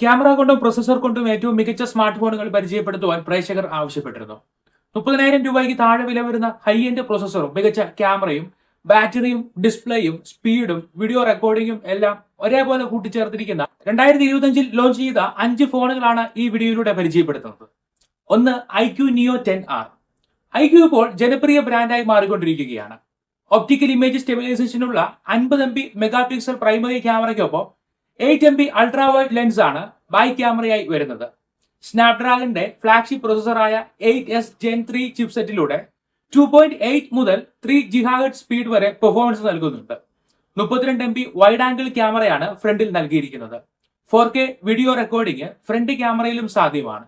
Camera കൊണ്ടും processor കൊണ്ടും ഏറ്റവും മികച്ച സ്മാർട്ട് ഫോണുകൾ പരിചയപ്പെടുത്തുവാൻ പ്രേക്ഷകർ ആവശ്യപ്പെട്ടിരുന്നു. മുപ്പതിനായിരം രൂപയ്ക്ക് താഴെ വില വരുന്ന ഹൈ എൻഡ് പ്രൊസസറും മികച്ച ക്യാമറയും ബാറ്ററിയും ഡിസ്പ്ലേയും സ്പീഡും വീഡിയോ റെക്കോർഡിംഗും എല്ലാം ഒരേപോലെ കൂട്ടിച്ചേർത്തിരിക്കുന്ന രണ്ടായിരത്തി ഇരുപത്തിയഞ്ചിൽ ലോഞ്ച് ചെയ്ത അഞ്ച് ഫോണുകളാണ് ഈ വീഡിയോയിലൂടെ പരിചയപ്പെടുത്തുന്നത്. ഒന്ന് iQOO Neo ten R. IQOO ഇപ്പോൾ ജനപ്രിയ ബ്രാൻഡായി മാറിക്കൊണ്ടിരിക്കുകയാണ്. ഒപ്റ്റിക്കൽ ഇമേജ് സ്റ്റെബിലൈസേഷനുള്ള അൻപത് M B mega pixel primary ക്യാമറയ്ക്കൊപ്പം eight M B ultra wide lens ആണ് ബൈ ക്യാമറയായി വരുന്നത്. സ്നാപ്ഡ്രാഗന്റെ ഫ്ലാഗ്ഷിപ്പ് പ്രൊസസറായ എയ്റ്റ് എസ് ജെൻ ത്രീ ചിപ്സെറ്റിലൂടെ ടു പോയിന്റ് എയ്റ്റ് മുതൽ ത്രീ ജിഹാഗഡ് സ്പീഡ് വരെ പെർഫോമൻസ് നൽകുന്നുണ്ട്. മുപ്പത്തിരണ്ട് എം ബി വൈഡ് ആംഗിൾ ക്യാമറയാണ് ഫ്രണ്ടിൽ നൽകിയിരിക്കുന്നത്. Four K video recording front ക്യാമറയിലും സാധ്യമാണ്.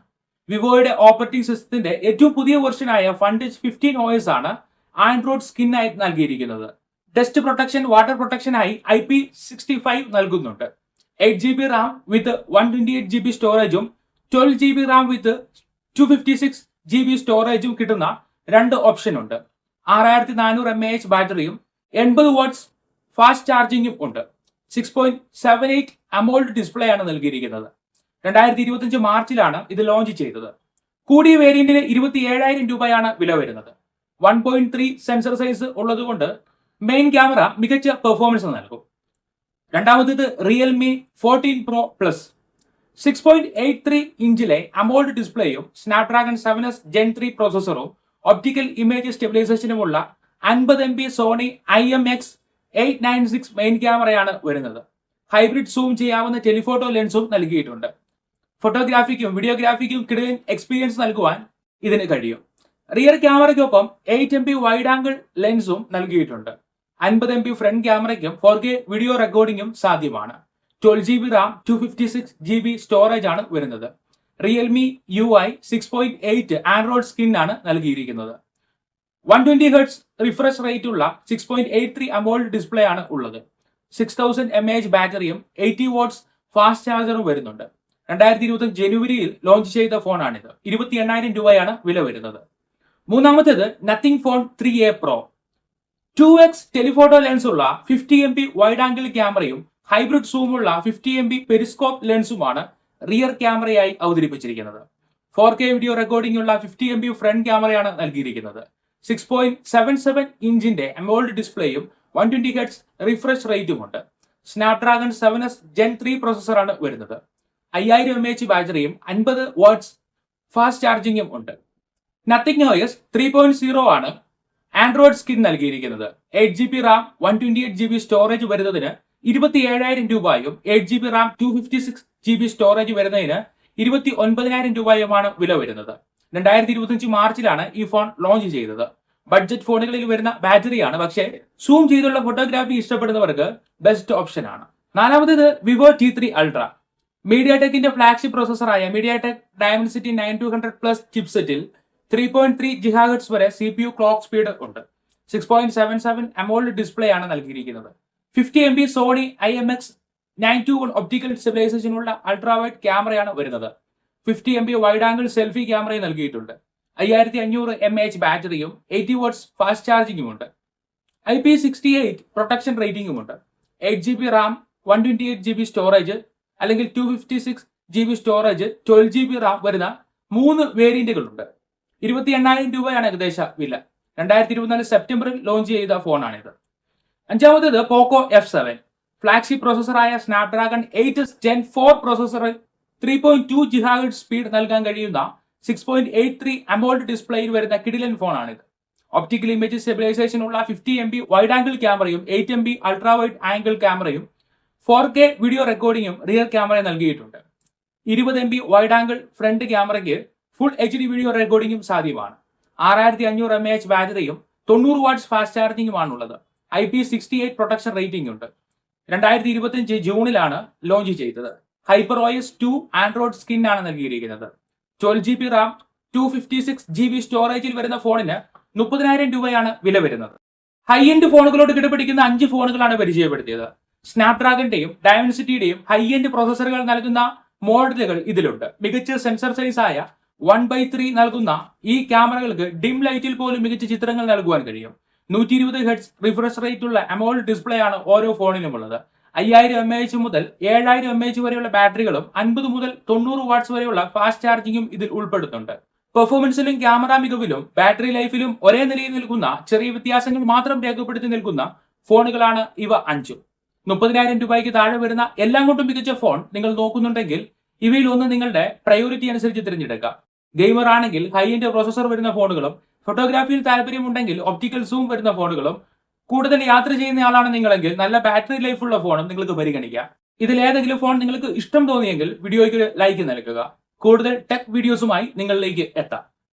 വിവോയുടെ ഓപ്പറേറ്റിംഗ് സിസ്റ്റത്തിന്റെ ഏറ്റവും പുതിയ വെർഷനായ ഫണ്ടേജ് ഫിഫ്റ്റീൻ ഒ എസ് ആണ് ആൻഡ്രോയിഡ് സ്കിൻ ആയി നൽകിയിരിക്കുന്നത്. ഡസ്റ്റ് പ്രൊട്ടക്ഷൻ വാട്ടർ പ്രൊട്ടക്ഷനായി ഐ പി സിക്സ്റ്റി ഫൈവ് നൽകുന്നുണ്ട്. Eight G B RAM with one twenty eight G B സ്റ്റോറേജും twelve G B RAM with two fifty six G B സ്റ്റോറേജും കിട്ടുന്ന രണ്ട് option ഉണ്ട്. ആറായിരത്തി നാനൂറ് എം എ എച്ച് ബാറ്ററിയും എൺപത് വാട്ട്സ് ഫാസ്റ്റ് ചാർജിങ്ങും ഉണ്ട്. Six point seven eight AMOLED display ആണ് നൽകിയിരിക്കുന്നത്. രണ്ടായിരത്തി ഇരുപത്തിയഞ്ച് മാർച്ചിലാണ് ഇത് ലോഞ്ച് ചെയ്തത്. കൂടിയ വേരിയന്റിന് ഇരുപത്തി ഏഴായിരം രൂപയാണ് വില വരുന്നത്. One point three sensor size ഉള്ളതുകൊണ്ട് മെയിൻ ക്യാമറ മികച്ച പെർഫോമൻസ് നൽകും. രണ്ടാമത്തേത് Realme fourteen pro plus six point eight three ഇഞ്ചിലെ AMOLED ഡിസ്പ്ലേയും Snapdragon seven S gen three പ്രോസസറും optical image സ്റ്റെബിലൈസേഷനുമുള്ള അൻപത് M B Sony I M X eight nine six main ക്യാമറയാണ് വരുന്നത്. Hybrid zoom ചെയ്യാവുന്ന telephoto ലെൻസും നൽകിയിട്ടുണ്ട്. ഫോട്ടോഗ്രാഫിക്കും വീഡിയോഗ്രാഫിക്കും കിടലൻ എക്സ്പീരിയൻസ് നൽകുവാൻ ഇതിന് കഴിയും. Rear ക്യാമറയ്ക്കൊപ്പം eight M B wide angle ലെൻസും നൽകിയിട്ടുണ്ട്. അൻപത് എം ബി ഫ്രണ്ട് ക്യാമറയ്ക്കും ഫോർ കെ വീഡിയോ റെക്കോർഡിംഗും സാധ്യമാണ്. Twelve G B RAM two fifty six G B storage ആണ് വരുന്നത്. Realme U I six point eight Android skin ആണ് നൽകിയിരിക്കുന്നത്. One twenty hertz refresh rate ഉള്ള six point eight three AMOLED display ആണ് ഉള്ളത്. Six thousand M H ബാറ്ററിയും eighty watts fast ചാർജറും വരുന്നുണ്ട്. രണ്ടായിരത്തി ഇരുപത്തി ജനുവരിയിൽ ലോഞ്ച് ചെയ്ത ഫോണാണിത് ഇരുപത്തി എണ്ണായിരം രൂപയാണ് വില വരുന്നത്. മൂന്നാമത്തേത് Nothing phone three A pro two X telephoto lens ഉള്ള fifty M B wide angle ക്യാമറയും ഹൈബ്രിഡ് സൂമുള്ള ഫിഫ്റ്റി എം ബി പെരിസ്കോപ്പ് ലെൻസുമാണ് റിയർ ക്യാമറയായി അവതരിപ്പിച്ചിരിക്കുന്നത്. ഫോർ കെ വീഡിയോ റെക്കോർഡിംഗ് ഉള്ള ഫിഫ്റ്റി എം ബി ഫ്രണ്ട് ക്യാമറയാണ് നൽകിയിരിക്കുന്നത്. സിക്സ് പോയിന്റ് സെവൻ സെവൻ ഇഞ്ചിന്റെ അമോൾഡ് ഡിസ്പ്ലേയും one twenty hertz refresh റേറ്റുമുണ്ട് Snapdragon seven S Gen three പ്രൊസസറാണ് വരുന്നത്. അയ്യായിരം എം എച്ച് ബാറ്ററിയും അൻപത് വാട്ട്സ് ഫാസ്റ്റ് ചാർജിങ്ങും ഉണ്ട്. Nothing OS three point zero ആണ് ആൻഡ്രോയിഡ് സ്കിൻ നൽകിയിരിക്കുന്നത്. Eight G B RAM one twenty eight G B storage വരുന്നതിന് ഇരുപത്തി ഏഴായിരം രൂപയും eight G B RAM two fifty six G B storage വരുന്നതിന് ഇരുപത്തി ഒൻപതിനായിരം രൂപയുമാണ് വില വരുന്നത്. രണ്ടായിരത്തി ഇരുപത്തിയഞ്ച് മാർച്ചിലാണ് ഈ ഫോൺ ലോഞ്ച് ചെയ്തത്. ബഡ്ജറ്റ് ഫോണുകളിൽ വരുന്ന ബാറ്ററിയാണ് പക്ഷേ സൂം ചെയ്തുള്ള ഫോട്ടോഗ്രാഫി ഇഷ്ടപ്പെടുന്നവർക്ക് ബെസ്റ്റ് ഓപ്ഷൻ ആണ്. നാലാമത്തേത് Vivo T three ultra media ടെക്കിന്റെ flagship പ്രോസസറായ MediaTek Dimensity nine two hundred plus ചിപ്സെറ്റിൽ three point three gigahertz വരെ C P U clock speed ഉണ്ട്. Six point seven seven AMOLED display ആണ് നൽകിയിരിക്കുന്നത്. Fifty M B Sony I M X nine two one optical സ്റ്റെബിലൈസേഷനുള്ള ultra wide ക്യാമറയാണ് വരുന്നത്. Fifty M B wide angle selfie ക്യാമറയും നൽകിയിട്ടുണ്ട്. അയ്യായിരത്തി അഞ്ഞൂറ് എം എച്ച് ബാറ്ററിയും എയ്റ്റി വാട്ട്സ് ഫാസ്റ്റ് ചാർജിങ്ങും ഉണ്ട്. I P sixty eight protection റേറ്റിംഗും ഉണ്ട്. Eight G B RAM one twenty eight G B storage അല്ലെങ്കിൽ two fifty six G B storage twelve G B RAM വരുന്ന മൂന്ന് വേരിയന്റുകളുണ്ട് ഇരുപത്തി എണ്ണായിരം രൂപയാണ് ഏകദേശ വില. രണ്ടായിരത്തി ഇരുപത്തിനാല് സെപ്റ്റംബറിൽ ലോഞ്ച് ചെയ്ത ഫോണാണിത്. അഞ്ചാമത്തേത് പോക്കോ എഫ് സെവൻ ഫ്ലാഗ്ഷിപ്പ് പ്രോസസറായ Snapdragon eight gen four പ്രോസസറിൽ three point two gigahertz speed നൽകാൻ കഴിയുന്ന six point eight three AMOLED ഡിസ്പ്ലേയിൽ വരുന്ന കിഡിലൻ ഫോണാണിത്. ഒപ്റ്റിക്കൽ ഇമേജ് സ്റ്റെബിലൈസേഷൻ ഉള്ള fifty M B wide angle ക്യാമറയും eight M B ultra wide angle ക്യാമറയും four K video റെക്കോർഡിങ്ങും rear camera നൽകിയിട്ടുണ്ട്. ഇരുപത് M B wide angle front ക്യാമറയ്ക്ക് ഫുൾ എച്ച് ഡി വീഡിയോ റെക്കോർഡിംഗും സാധ്യമാണ്. ആറായിരത്തി അഞ്ഞൂറ് എം എച്ച് ബാറ്ററിയും തൊണ്ണൂറ് watts fast ചാർജിങ്ങുമാണുള്ളത് I P sixty eight protection rating ഉണ്ട്. രണ്ടായിരത്തി ഇരുപത്തിയഞ്ച് ജൂണിലാണ് ലോഞ്ച് ചെയ്തത്. Hyper OS two Android skin ആണ് നൽകിയിരിക്കുന്നത്. Twelve G B RAM two fifty six G B സ്റ്റോറേജിൽ വരുന്ന ഫോണിന് മുപ്പതിനായിരം രൂപയാണ് വില വരുന്നത്. ഹൈ എൻഡ് ഫോണുകളോട് കിടപിടിക്കുന്ന അഞ്ച് ഫോണുകളാണ് പരിചയപ്പെടുത്തിയത്. സ്നാപ്ഡ്രാഗന്റെയും ഡയമൻസിറ്റിയുടെയും ഹൈ എൻഡ് പ്രോസസ്സറുകൾ നൽകുന്ന മോഡലുകൾ ഇതിലുണ്ട്. മികച്ച സെൻസർ സൈസ് ആയ വൺ ബൈ ത്രീ നൽകുന്ന ഈ ക്യാമറകൾക്ക് ഡിം ലൈറ്റിൽ പോലും മികച്ച ചിത്രങ്ങൾ നൽകുവാൻ കഴിയും. നൂറ്റി ഇരുപത് ഹെഡ്സ് റിഫ്രഷ് റേറ്റ് ഉള്ള അമോൾഡ് ഡിസ്പ്ലേ ആണ് ഓരോ ഫോണിലും ഉള്ളത് അയ്യായിരം എം എച്ച് മുതൽ ഏഴായിരം എം എച്ച് വരെയുള്ള ബാറ്ററികളും അൻപത് മുതൽ തൊണ്ണൂറ് വാട്ട്സ് വരെയുള്ള ഫാസ്റ്റ് ചാർജിങ്ങും ഇതിൽ ഉൾപ്പെടുന്നുണ്ട്. പെർഫോമൻസിലും ക്യാമറ മികവിലും ബാറ്ററി ലൈഫിലും ഒരേ നിലയിൽ നിൽക്കുന്ന ചെറിയ വ്യത്യാസങ്ങൾ മാത്രം രേഖപ്പെടുത്തി നിൽക്കുന്ന ഫോണുകളാണ് ഇവ അഞ്ചും. മുപ്പതിനായിരം രൂപയ്ക്ക് താഴെ വരുന്ന എല്ലാം കൊണ്ടും മികച്ച ഫോൺ നിങ്ങൾ നോക്കുന്നുണ്ടെങ്കിൽ ഇവയിൽ ഒന്ന് നിങ്ങളുടെ പ്രയോറിറ്റി അനുസരിച്ച് തിരഞ്ഞെടുക്കാം ഗെയിമർ ആണെങ്കിൽ ഹൈ എൻഡ് പ്രോസസർ വരുന്ന ഫോണുകളും ഫോട്ടോഗ്രാഫിയിൽ താല്പര്യമുണ്ടെങ്കിൽ ഒപ്റ്റിക്കൽ സൂം വരുന്ന ഫോണുകളും കൂടുതൽ യാത്ര ചെയ്യുന്ന ആളാണ് നിങ്ങളെങ്കിൽ നല്ല ബാറ്ററി ലൈഫുള്ള ഫോണും നിങ്ങൾക്ക് പരിഗണിക്കാം. ഇതിൽ ഏതെങ്കിലും ഫോൺ നിങ്ങൾക്ക് ഇഷ്ടം തോന്നിയെങ്കിൽ വീഡിയോയ്ക്ക് ലൈക്ക് നൽകുക. കൂടുതൽ ടെക് വീഡിയോസുമായി നിങ്ങളിലേക്ക് എത്താം.